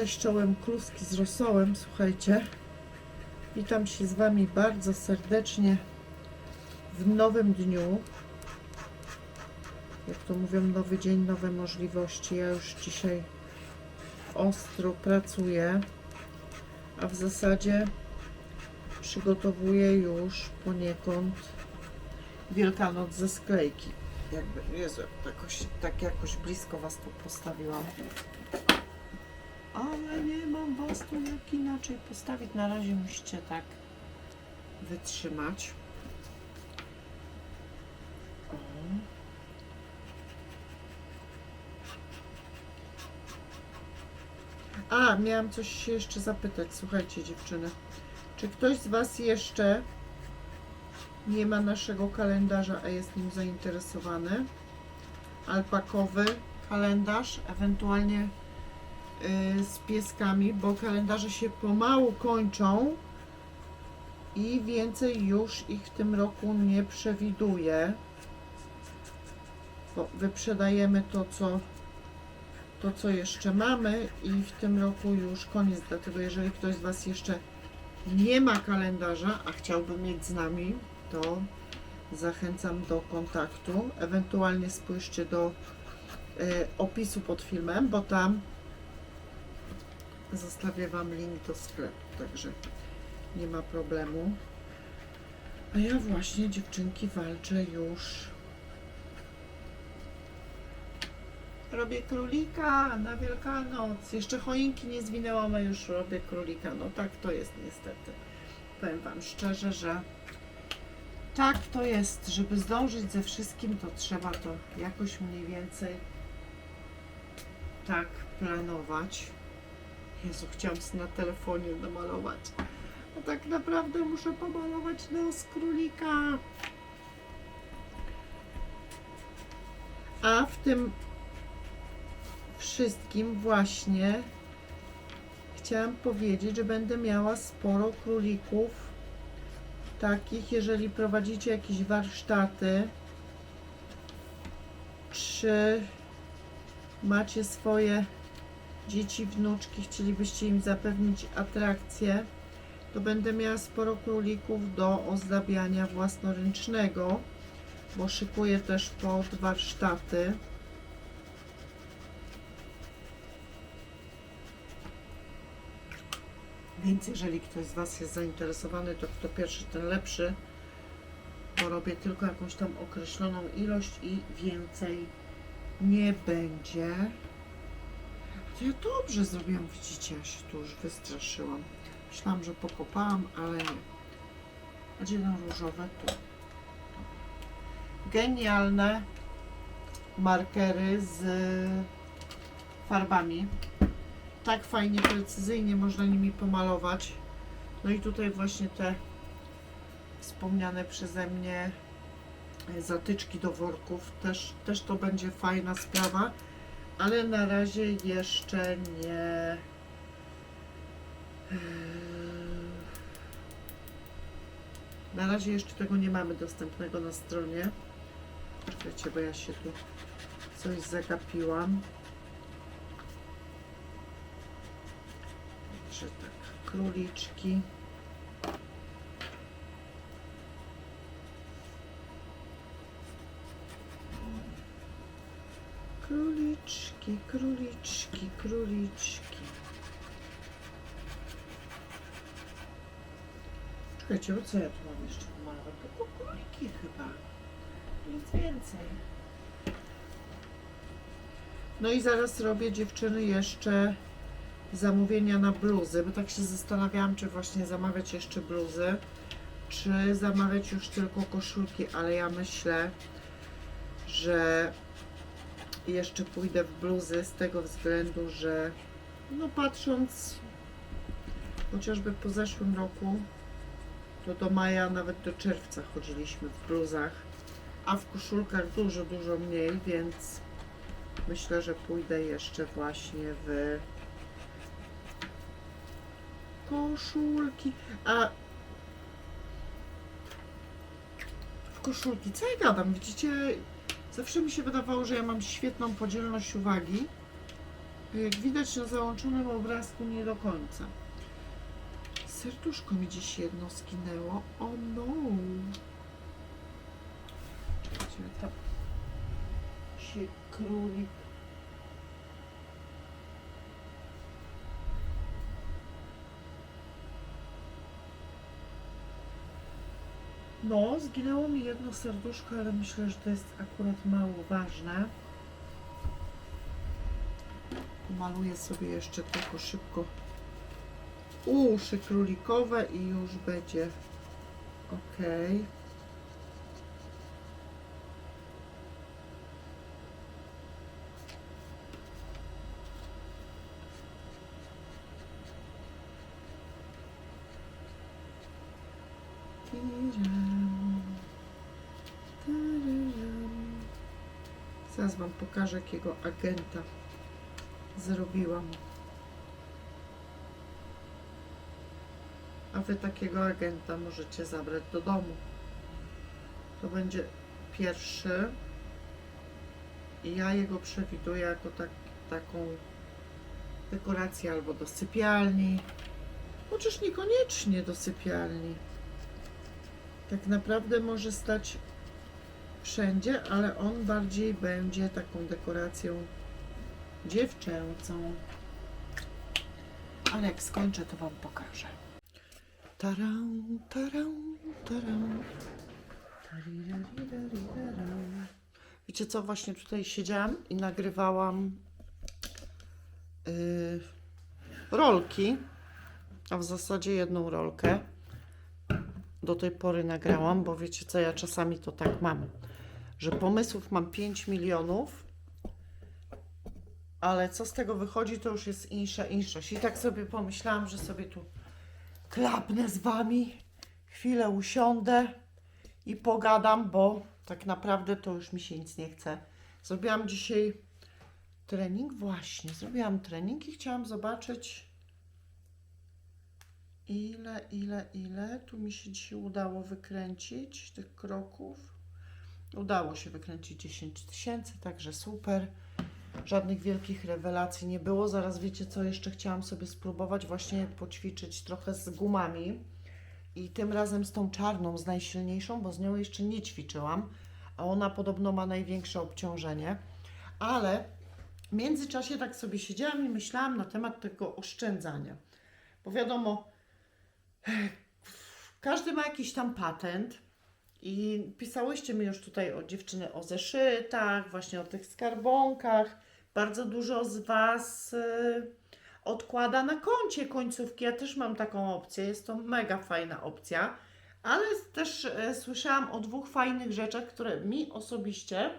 Cześć czołem kluski z rosołem, słuchajcie. Witam się z Wami bardzo serdecznie w nowym dniu. Jak to mówią, nowy dzień, nowe możliwości. Ja już dzisiaj ostro pracuję, a w zasadzie przygotowuję już poniekąd Wielkanoc ze sklejki. Jakby, Jezu, jakoś, tak jakoś blisko Was tu postawiłam. Ale nie mam was tu jak inaczej postawić. Na razie musicie tak wytrzymać. A, miałam coś się jeszcze zapytać. Słuchajcie, dziewczyny. Czy ktoś z Was jeszcze nie ma naszego kalendarza, a jest nim zainteresowany? Alpakowy kalendarz, ewentualnie z pieskami, bo kalendarze się pomału kończą i więcej już ich w tym roku nie przewiduję. Bo wyprzedajemy to, co to, co jeszcze mamy i w tym roku już koniec. Dlatego jeżeli ktoś z Was jeszcze nie ma kalendarza, a chciałby mieć z nami, to zachęcam do kontaktu. Ewentualnie spójrzcie do y, opisu pod filmem, bo tam Zostawię Wam link do sklepu, także nie ma problemu. A ja właśnie, dziewczynki, walczę już. Robię królika na Wielkanoc. Jeszcze choinki nie zwinęłam, a już robię królika. No tak to jest niestety. Powiem Wam szczerze, że tak to jest. Żeby zdążyć ze wszystkim, to trzeba to jakoś mniej więcej tak planować. Jezu, chciałam na telefonie namalować. A tak naprawdę muszę pomalować nos królika. A w tym wszystkim właśnie chciałam powiedzieć, że będę miała sporo królików takich, jeżeli prowadzicie jakieś warsztaty, czy macie swoje dzieci, wnuczki, chcielibyście im zapewnić atrakcję, to będę miała sporo królików do ozdabiania własnoręcznego, bo szykuję też pod warsztaty. Więc jeżeli ktoś z Was jest zainteresowany, to kto pierwszy, ten lepszy, bo robię tylko jakąś tam określoną ilość i więcej nie będzie. To ja dobrze zrobiłam, widzicie, ja się tu już wystraszyłam. Myślałam, że pokopałam, ale nie. Gdzie ten różowe? Tu. Genialne markery z farbami. Tak fajnie, precyzyjnie można nimi pomalować. No i tutaj właśnie te wspomniane przeze mnie zatyczki do worków. Też, też to będzie fajna sprawa ale na razie jeszcze nie. Na razie jeszcze tego nie mamy dostępnego na stronie. Czekajcie, bo ja się tu coś zagapiłam. Także tak, króliczki. Króliczki, króliczki, króliczki. Czekajcie, co ja tu mam jeszcze pomalować? Tylko króliki chyba. Nic więcej. No i zaraz robię dziewczyny jeszcze zamówienia na bluzy, bo tak się zastanawiałam, czy właśnie zamawiać jeszcze bluzy, czy zamawiać już tylko koszulki, ale ja myślę, że jeszcze pójdę w bluzy z tego względu, że no patrząc chociażby po zeszłym roku, to do maja, nawet do czerwca chodziliśmy w bluzach, a w koszulkach dużo, dużo mniej, więc myślę, że pójdę jeszcze właśnie w koszulki. A w koszulki, co ja gadam? Widzicie, Zawsze mi się wydawało, że ja mam świetną podzielność uwagi, Jak widać na załączonym obrazku nie do końca. Serduszko mi dziś jedno skinęło. O no! Czekajcie, tam się królik. No, zginęło mi jedno serduszko, ale myślę, że to jest akurat mało ważne. Maluję sobie jeszcze tylko szybko uszy królikowe i już będzie ok. Wam pokażę, jakiego agenta zrobiłam. A Wy takiego agenta możecie zabrać do domu. To będzie pierwszy. I ja jego przewiduję jako tak, taką dekorację albo do sypialni, chociaż niekoniecznie do sypialni. Tak naprawdę może stać wszędzie, ale on bardziej będzie taką dekoracją dziewczęcą. Ale jak skończę, to Wam pokażę. Tarau, tarau, tarau. Wiecie co, właśnie tutaj siedziałam i nagrywałam yy, rolki, a w zasadzie jedną rolkę. Do tej pory nagrałam, bo wiecie co, ja czasami to tak mam, że pomysłów mam 5 milionów, ale co z tego wychodzi, to już jest insza inszość. I tak sobie pomyślałam, że sobie tu klapnę z Wami, chwilę usiądę i pogadam, bo tak naprawdę to już mi się nic nie chce. Zrobiłam dzisiaj trening, właśnie, zrobiłam trening i chciałam zobaczyć ile, ile, ile tu mi się dzisiaj udało wykręcić tych kroków. Udało się wykręcić 10 tysięcy, także super. Żadnych wielkich rewelacji nie było. Zaraz wiecie, co jeszcze chciałam sobie spróbować, właśnie poćwiczyć trochę z gumami. I tym razem z tą czarną, z najsilniejszą, bo z nią jeszcze nie ćwiczyłam, a ona podobno ma największe obciążenie. Ale w międzyczasie tak sobie siedziałam i myślałam na temat tego oszczędzania. Bo wiadomo, każdy ma jakiś tam patent. I pisałyście mi już tutaj o dziewczyny o zeszytach, właśnie o tych skarbonkach. Bardzo dużo z Was y, odkłada na koncie końcówki. Ja też mam taką opcję. Jest to mega fajna opcja. Ale też y, słyszałam o dwóch fajnych rzeczach, które mi osobiście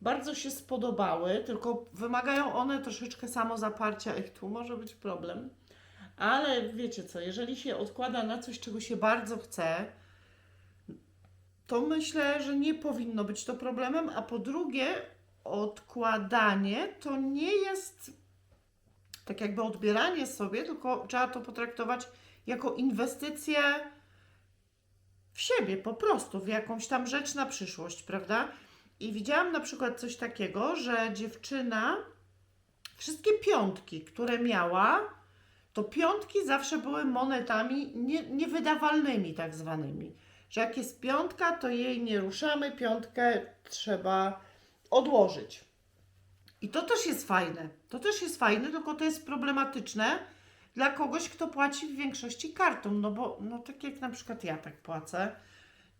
bardzo się spodobały, tylko wymagają one troszeczkę samozaparcia i tu może być problem. Ale wiecie co, jeżeli się odkłada na coś, czego się bardzo chce, to myślę, że nie powinno być to problemem. A po drugie, odkładanie to nie jest tak jakby odbieranie sobie, tylko trzeba to potraktować jako inwestycję w siebie, po prostu, w jakąś tam rzecz na przyszłość, prawda? I widziałam na przykład coś takiego, że dziewczyna wszystkie piątki, które miała, to piątki zawsze były monetami nie, niewydawalnymi, tak zwanymi. Że jak jest piątka, to jej nie ruszamy, piątkę trzeba odłożyć. I to też jest fajne. To też jest fajne, tylko to jest problematyczne dla kogoś, kto płaci w większości kartą. No bo, no tak jak na przykład ja tak płacę.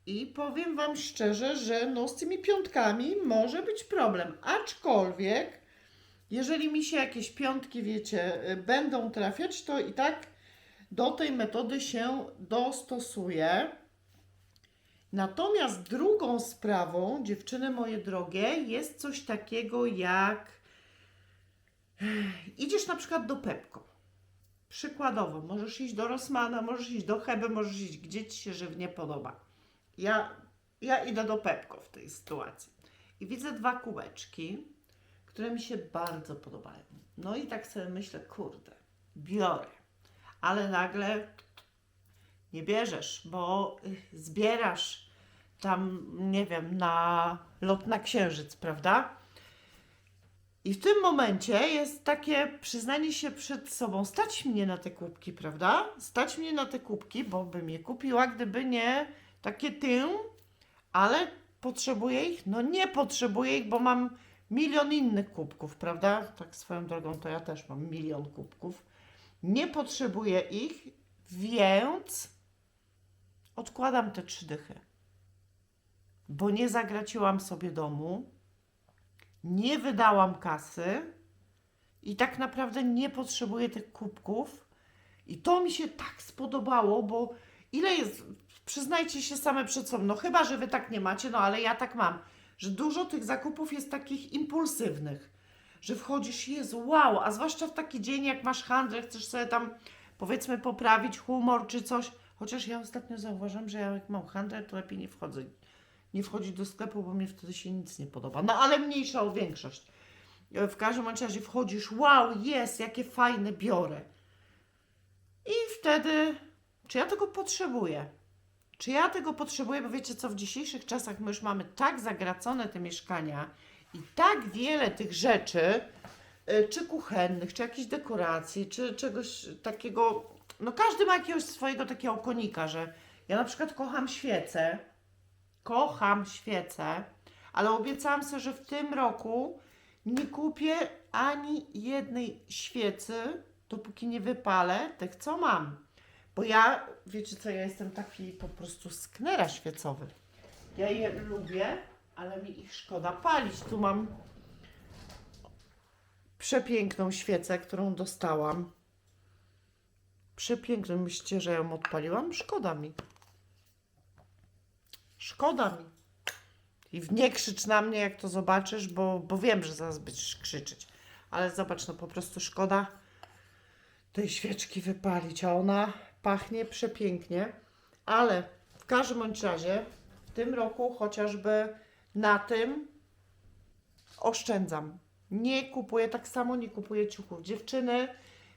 I powiem Wam szczerze, że no z tymi piątkami może być problem. Aczkolwiek, jeżeli mi się jakieś piątki, wiecie, y, będą trafiać, to i tak do tej metody się dostosuję. Natomiast drugą sprawą, dziewczyny moje drogie, jest coś takiego jak idziesz na przykład do Pepko. Przykładowo, możesz iść do Rossmana, możesz iść do Hebe, możesz iść gdzie ci się żywnie podoba. Ja, ja idę do Pepko w tej sytuacji i widzę dwa kółeczki, które mi się bardzo podobają. No i tak sobie myślę, kurde, biorę. Ale nagle nie bierzesz, bo y, zbierasz tam, nie wiem, na lot na księżyc, prawda? I w tym momencie jest takie przyznanie się przed sobą, stać mnie na te kubki, prawda? Stać mnie na te kubki, bo bym je kupiła, gdyby nie takie tym, ale potrzebuję ich? No nie potrzebuję ich, bo mam milion innych kubków, prawda? Tak swoją drogą to ja też mam milion kubków. Nie potrzebuję ich, więc odkładam te trzy dychy. Bo nie zagraciłam sobie domu, nie wydałam kasy i tak naprawdę nie potrzebuję tych kubków. I to mi się tak spodobało, bo ile jest, przyznajcie się same przed sobą, no chyba, że wy tak nie macie, no ale ja tak mam, że dużo tych zakupów jest takich impulsywnych, że wchodzisz, Jezu, wow, a zwłaszcza w taki dzień, jak masz handel, chcesz sobie tam powiedzmy poprawić humor czy coś, chociaż ja ostatnio zauważam, że ja jak mam handel, to lepiej nie wchodzę, nie wchodzić do sklepu, bo mnie wtedy się nic nie podoba, no ale mniejsza o większość. W każdym razie wchodzisz, wow, jest, jakie fajne biorę. I wtedy, czy ja tego potrzebuję? Czy ja tego potrzebuję? Bo wiecie co, w dzisiejszych czasach my już mamy tak zagracone te mieszkania i tak wiele tych rzeczy, y, czy kuchennych, czy jakichś dekoracji, czy czegoś takiego. No każdy ma jakiegoś swojego takiego konika, że ja na przykład kocham świece, kocham świece, ale obiecałam sobie, że w tym roku nie kupię ani jednej świecy, dopóki nie wypalę tych, co mam. Bo ja, wiecie co, ja jestem taki po prostu sknera świecowy. Ja je lubię, ale mi ich szkoda palić. Tu mam przepiękną świecę, którą dostałam. Przepiękną. Myślicie, że ją odpaliłam? Szkoda mi. Szkoda mi. I nie krzycz na mnie, jak to zobaczysz, bo, bo wiem, że zaraz będziesz krzyczeć. Ale zobacz, no po prostu szkoda tej świeczki wypalić, a ona pachnie przepięknie. Ale w każdym bądź razie w tym roku chociażby na tym oszczędzam. Nie kupuję, tak samo nie kupuję ciuchów. Dziewczyny,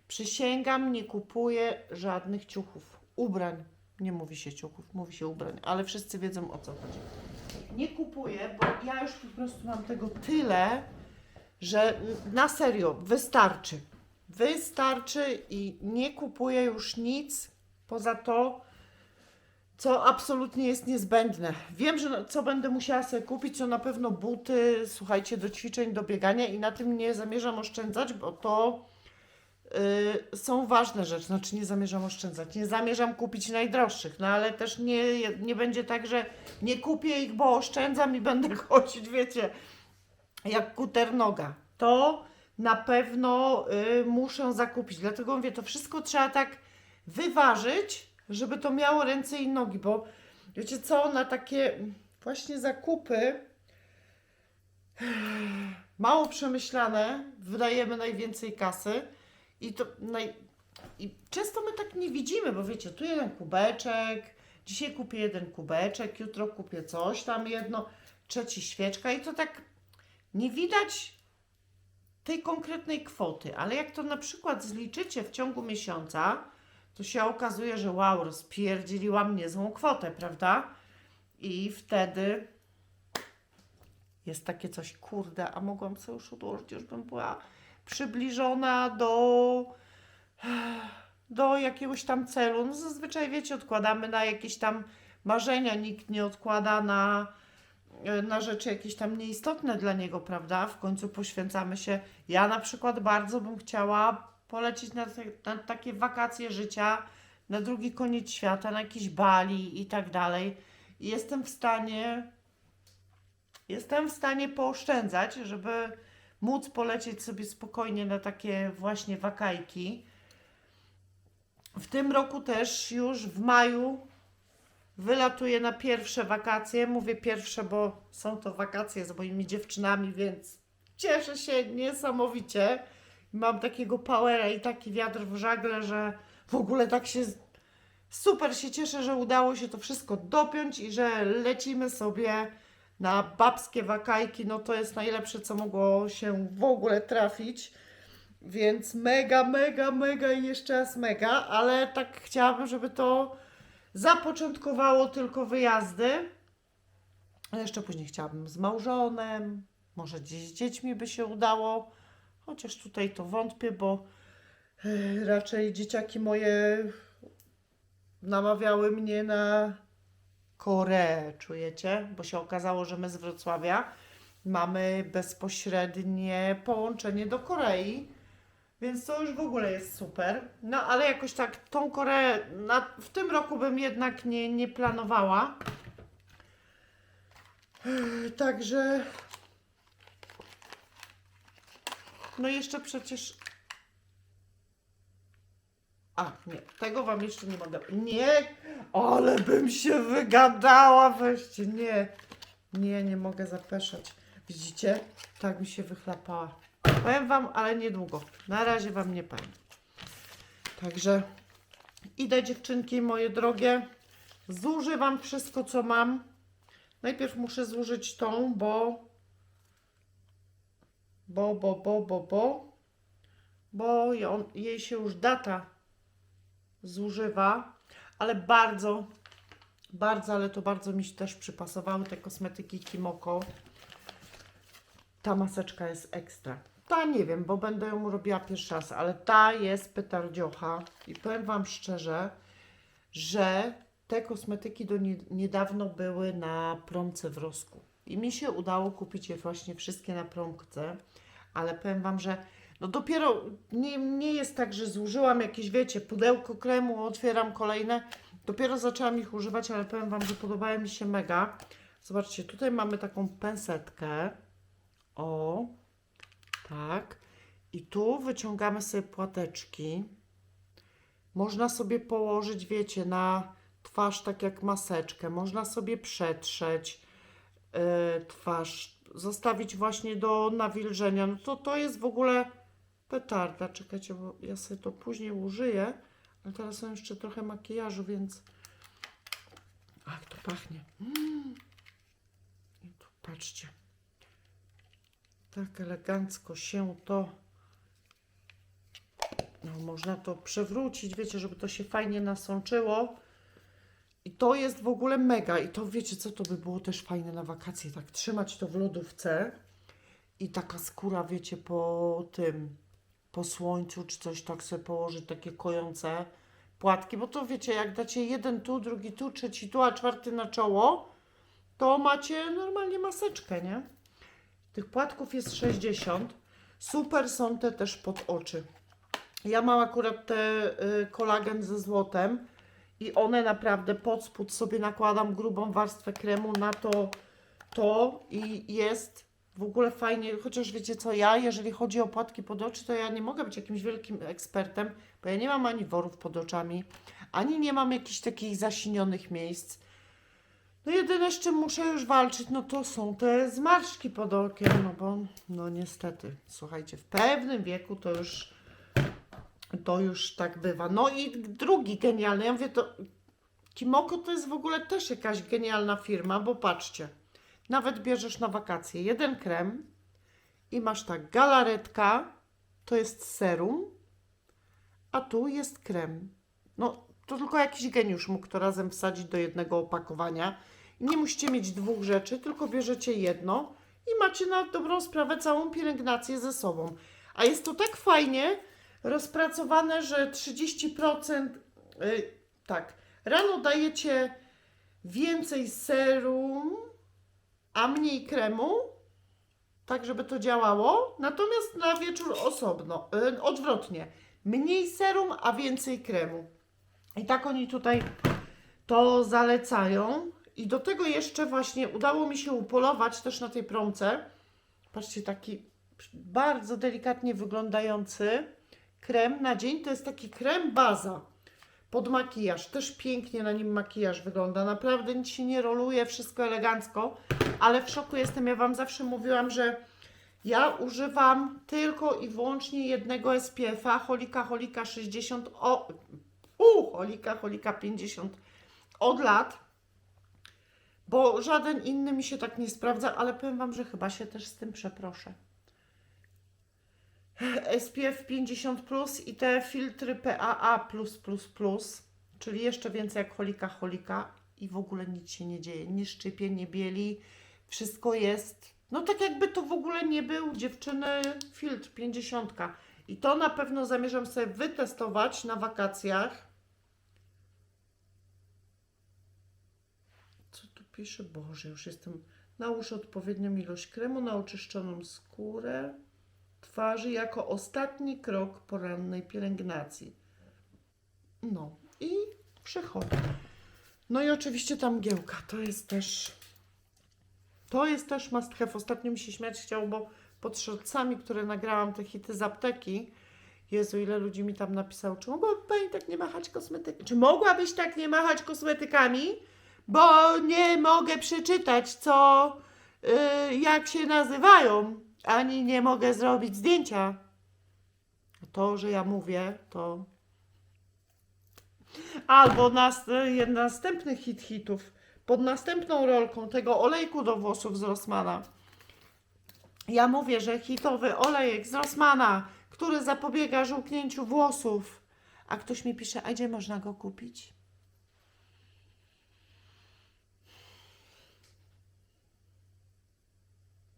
przysięgam, nie kupuję żadnych ciuchów. Ubrań. Nie mówi się ciuchów, mówi się ubrań, ale wszyscy wiedzą o co chodzi. Nie kupuję, bo ja już po prostu mam tego tyle, że na serio wystarczy. Wystarczy i nie kupuję już nic poza to, co absolutnie jest niezbędne. Wiem, że co będę musiała sobie kupić, to na pewno buty, słuchajcie, do ćwiczeń, do biegania i na tym nie zamierzam oszczędzać, bo to y, są ważne rzeczy. Znaczy nie zamierzam oszczędzać, nie zamierzam kupić najdroższych, no ale też nie, nie będzie tak, że nie kupię ich, bo oszczędzam i będę chodzić, wiecie, jak kuter noga. To na pewno y, muszę zakupić. Dlatego mówię, to wszystko trzeba tak wyważyć, żeby to miało ręce i nogi, bo wiecie co, na takie właśnie zakupy mało przemyślane wydajemy najwięcej kasy i to naj... i często my tak nie widzimy, bo wiecie, tu jeden kubeczek, dzisiaj kupię jeden kubeczek, jutro kupię coś tam jedno, trzeci świeczka i to tak nie widać tej konkretnej kwoty, ale jak to na przykład zliczycie w ciągu miesiąca, to się okazuje, że wow, rozpierdzieliłam niezłą kwotę, prawda? I wtedy jest takie coś, kurde, a mogłam sobie już odłożyć, już bym była przybliżona do, do jakiegoś tam celu. No zazwyczaj, wiecie, odkładamy na jakieś tam marzenia, nikt nie odkłada na, na rzeczy jakieś tam nieistotne dla niego, prawda? W końcu poświęcamy się. Ja na przykład bardzo bym chciała polecieć na, na takie wakacje życia, na drugi koniec świata, na jakieś Bali i tak dalej. Jestem w stanie, jestem w stanie pooszczędzać, żeby móc polecieć sobie spokojnie na takie właśnie wakajki. W tym roku też już w maju wylatuję na pierwsze wakacje. Mówię pierwsze, bo są to wakacje z moimi dziewczynami, więc cieszę się niesamowicie. Mam takiego powera i taki wiatr w żagle, że w ogóle tak się super się cieszę, że udało się to wszystko dopiąć i że lecimy sobie na babskie wakajki. No to jest najlepsze, co mogło się w ogóle trafić. Więc mega, mega, mega i jeszcze raz mega, ale tak chciałabym, żeby to zapoczątkowało tylko wyjazdy. A jeszcze później chciałabym z małżonem, może gdzieś z dziećmi by się udało Chociaż tutaj to wątpię, bo e, raczej dzieciaki moje namawiały mnie na Koreę, czujecie? Bo się okazało, że my z Wrocławia mamy bezpośrednie połączenie do Korei, więc to już w ogóle jest super. No ale jakoś tak tą Koreę na, w tym roku bym jednak nie, nie planowała. Także. No jeszcze przecież. A, nie, tego wam jeszcze nie mogę. Nie, ale bym się wygadała, weźcie, nie. Nie, nie mogę zapeszać. Widzicie? Tak mi się wychlapała. Powiem wam, ale niedługo. Na razie wam nie powiem. Także idę dziewczynki moje drogie. Zużywam wszystko, co mam. Najpierw muszę zużyć tą, bo bo, bo, bo, bo, bo bo jej się już data zużywa, ale bardzo, bardzo, ale to bardzo mi się też przypasowały te kosmetyki Kimoko. Ta maseczka jest ekstra. Ta nie wiem, bo będę ją robiła pierwszy raz, ale ta jest petardziocha i powiem Wam szczerze, że te kosmetyki do nie, niedawno były na promce w Rosku i mi się udało kupić je właśnie wszystkie na promce, ale powiem Wam, że no dopiero nie, nie jest tak, że zużyłam jakieś, wiecie, pudełko kremu, otwieram kolejne. Dopiero zaczęłam ich używać, ale powiem Wam, że podobają mi się mega. Zobaczcie, tutaj mamy taką pensetkę. O, tak. I tu wyciągamy sobie płateczki. Można sobie położyć, wiecie, na twarz tak jak maseczkę. Można sobie przetrzeć twarz, zostawić właśnie do nawilżenia. No to to jest w ogóle petarda. Czekajcie, bo ja sobie to później użyję. Ale teraz są jeszcze trochę makijażu, więc... Ach, to pachnie. Mm. I tu patrzcie. Tak elegancko się to... No, można to przewrócić, wiecie, żeby to się fajnie nasączyło. I to jest w ogóle mega. I to wiecie, co to by było też fajne na wakacje, tak trzymać to w lodówce i taka skóra, wiecie, po tym, po słońcu czy coś tak sobie położyć, takie kojące płatki, bo to wiecie, jak dacie jeden tu, drugi tu, trzeci tu, a czwarty na czoło, to macie normalnie maseczkę, nie? Tych płatków jest 60. Super są te też pod oczy. Ja mam akurat te y, kolagen ze złotem i one naprawdę pod spód sobie nakładam grubą warstwę kremu na to, to i jest w ogóle fajnie, chociaż wiecie co, ja jeżeli chodzi o płatki pod oczy, to ja nie mogę być jakimś wielkim ekspertem, bo ja nie mam ani worów pod oczami, ani nie mam jakichś takich zasinionych miejsc. No jedyne z czym muszę już walczyć, no to są te zmarszczki pod okiem, no bo no niestety, słuchajcie, w pewnym wieku to już to już tak bywa. No i drugi genialny, ja mówię to Kimoko to jest w ogóle też jakaś genialna firma, bo patrzcie, nawet bierzesz na wakacje jeden krem i masz tak, galaretka to jest serum, a tu jest krem. No, to tylko jakiś geniusz mógł to razem wsadzić do jednego opakowania. Nie musicie mieć dwóch rzeczy, tylko bierzecie jedno i macie na dobrą sprawę całą pielęgnację ze sobą. A jest to tak fajnie rozpracowane, że 30% y, tak, rano dajecie więcej serum, a mniej kremu, tak żeby to działało. Natomiast na wieczór osobno, y, odwrotnie. Mniej serum, a więcej kremu. I tak oni tutaj to zalecają. I do tego jeszcze właśnie udało mi się upolować też na tej promce. Patrzcie, taki bardzo delikatnie wyglądający krem na dzień. To jest taki krem baza pod makijaż. Też pięknie na nim makijaż wygląda. Naprawdę nic się nie roluje, wszystko elegancko. Ale w szoku jestem. Ja Wam zawsze mówiłam, że ja używam tylko i wyłącznie jednego SPF-a, Holika Holika 60, o, u, Holika Holika 50 od lat, bo żaden inny mi się tak nie sprawdza, ale powiem Wam, że chyba się też z tym przeproszę. SPF 50 plus i te filtry PAA czyli jeszcze więcej jak Holika Holika i w ogóle nic się nie dzieje, nie szczypie, nie bieli, wszystko jest No tak jakby to w ogóle nie był dziewczyny filtr 50. I to na pewno zamierzam sobie wytestować na wakacjach. Co tu pisze? Boże, już jestem. Nałóż odpowiednią ilość kremu na oczyszczoną skórę twarzy jako ostatni krok porannej pielęgnacji. No i przechodzę. No i oczywiście ta mgiełka, to jest też to jest też must have. Ostatnio mi się śmiać chciało, bo pod shortsami, które nagrałam, te hity z apteki, Jezu, ile ludzi mi tam napisało, czy mogłaby Pani tak nie machać kosmetykami? Czy mogłabyś tak nie machać kosmetykami? Bo nie mogę przeczytać, co, y, jak się nazywają, ani nie mogę zrobić zdjęcia. To, że ja mówię, to... Albo nas, y, następny hit hitów pod następną rolką tego olejku do włosów z Rossmana. Ja mówię, że hitowy olejek z Rossmana, który zapobiega żółknięciu włosów. A ktoś mi pisze, a gdzie można go kupić?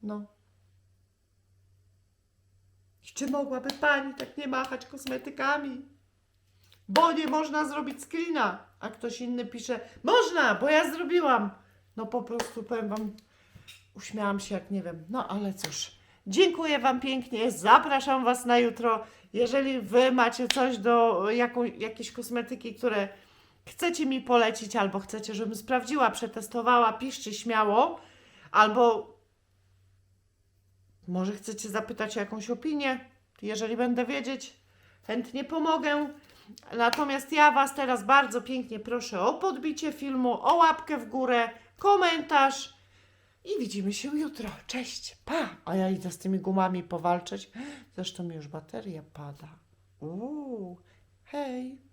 No. Czy mogłaby pani tak nie machać kosmetykami? Bo nie można zrobić screena. A ktoś inny pisze, można, bo ja zrobiłam. No po prostu powiem wam, uśmiałam się jak nie wiem. No ale cóż, dziękuję wam pięknie, zapraszam was na jutro. Jeżeli wy macie coś do jaką, jakieś kosmetyki, które chcecie mi polecić, albo chcecie, żebym sprawdziła, przetestowała, piszcie śmiało, albo może chcecie zapytać o jakąś opinię, jeżeli będę wiedzieć, chętnie pomogę. Natomiast ja Was teraz bardzo pięknie proszę o podbicie filmu, o łapkę w górę, komentarz i widzimy się jutro. Cześć, pa! A ja idę z tymi gumami powalczyć. Zresztą mi już bateria pada. Uuu, hej!